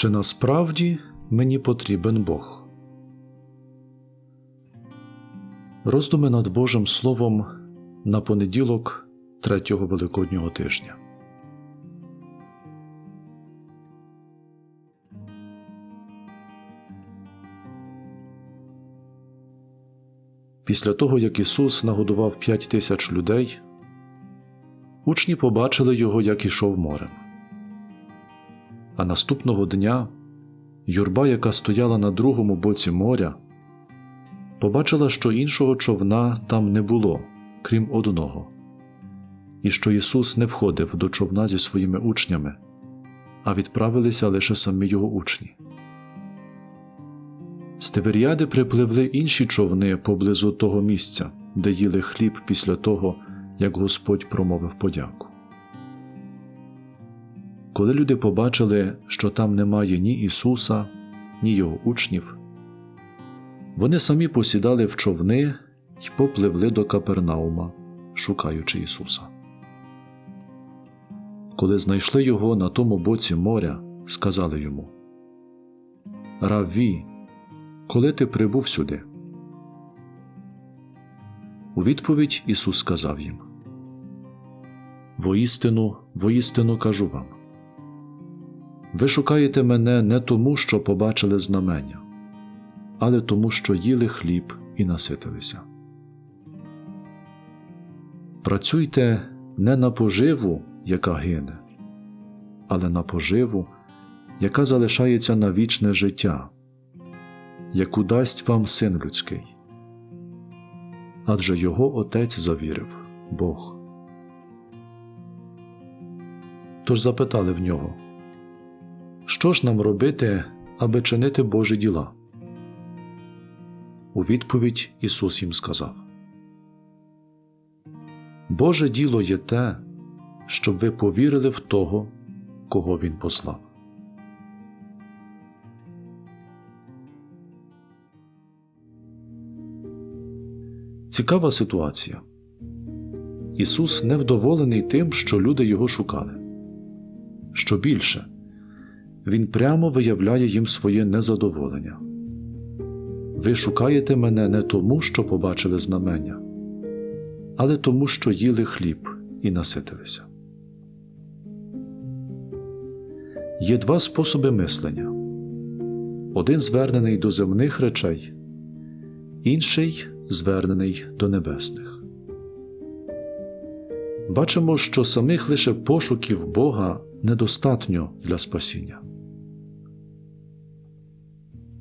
Чи насправді мені потрібен Бог? Роздуми над Божим Словом на понеділок третього Великоднього тижня. Після того, як Ісус нагодував п'ять тисяч людей, учні побачили його, як ішов морем. А наступного дня юрба, яка стояла на другому боці моря, побачила, що іншого човна там не було, крім одного, і що Ісус не входив до човна зі своїми учнями, а відправилися лише самі його учні. З Тиверіади припливли інші човни поблизу того місця, де їли хліб після того, як Господь промовив подяку. Коли люди побачили, що там немає ні Ісуса, ні Його учнів, вони самі посідали в човни й попливли до Капернаума, шукаючи Ісуса. Коли знайшли його на тому боці моря, сказали йому Равві, коли ти прибув сюди? У відповідь Ісус сказав їм Воістину, воістину кажу вам. Ви шукаєте мене не тому, що побачили знамення, але тому, що їли хліб і наситилися. Працюйте не на поживу, яка гине, але на поживу, яка залишається на вічне життя, яку дасть вам син людський. Адже його отець завірив Бог. Тож запитали в нього що ж нам робити, аби чинити Божі діла? У відповідь Ісус їм сказав Боже діло є те, щоб ви повірили в того, кого Він послав. Цікава ситуація. Ісус невдоволений тим, що люди його шукали. Що більше, Він прямо виявляє їм своє незадоволення. Ви шукаєте мене не тому, що побачили знамення, але тому, що їли хліб і наситилися. Є два способи мислення один звернений до земних речей, інший звернений до небесних. Бачимо, що самих лише пошуків Бога недостатньо для спасіння.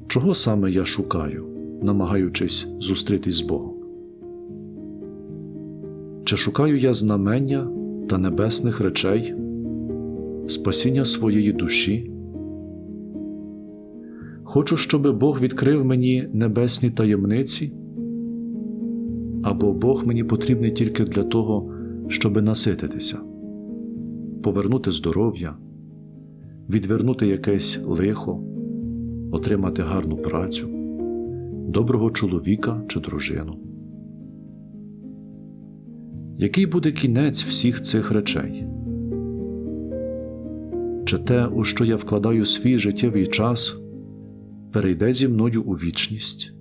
Чого саме я шукаю, намагаючись зустрітись з Богом? Чи шукаю я знамення та небесних речей, спасіння своєї душі? Хочу, щоб Бог відкрив мені небесні таємниці, або Бог мені потрібний тільки для того, щоб насититися, повернути здоров'я, відвернути якесь лихо, отримати гарну працю, доброго чоловіка чи дружину. Який буде кінець всіх цих речей? Чи те, у що я вкладаю свій життєвий час, перейде зі мною у вічність?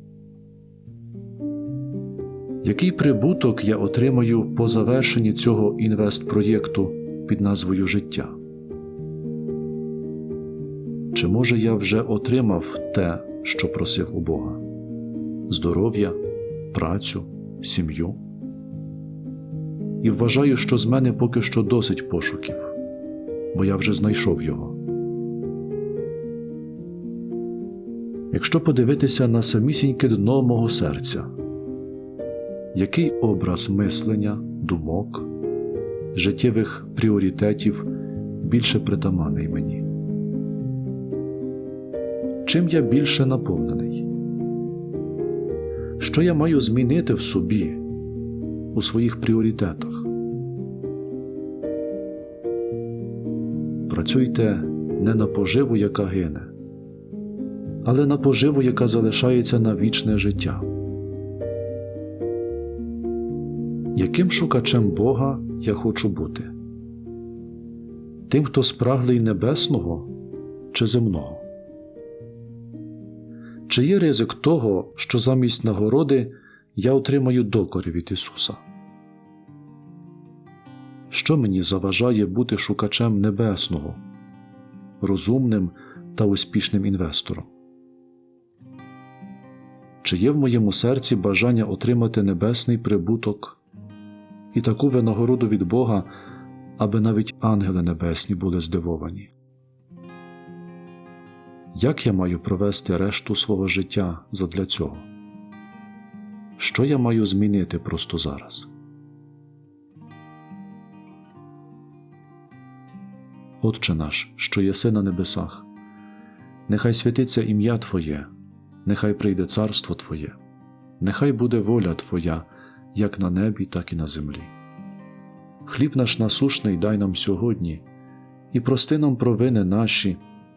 Який прибуток я отримаю по завершенні цього інвестпроєкту під назвою Життя? Чи може я вже отримав те, що просив у Бога здоров'я, працю, сім'ю? І вважаю, що з мене поки що досить пошуків, бо я вже знайшов його. Якщо подивитися на самісіньке дно мого серця, який образ мислення, думок, життєвих пріоритетів більше притаманний мені? Чим я більше наповнений? Що я маю змінити в собі, у своїх пріоритетах? Працюйте не на поживу, яка гине, але на поживу, яка залишається на вічне життя. Яким шукачем Бога я хочу бути? Тим, хто спраглий небесного чи земного? Чи є ризик того, що замість нагороди я отримаю докори від Ісуса? Що мені заважає бути шукачем небесного, розумним та успішним інвестором? Чи є в моєму серці бажання отримати небесний прибуток і таку винагороду від Бога, аби навіть ангели небесні були здивовані? Як я маю провести решту свого життя задля цього? Що я маю змінити просто зараз? Отче наш, що єси на небесах, нехай святиться ім'я Твоє, нехай прийде царство Твоє, нехай буде воля Твоя, як на небі, так і на землі. Хліб наш насушний дай нам сьогодні, і прости нам провини наші,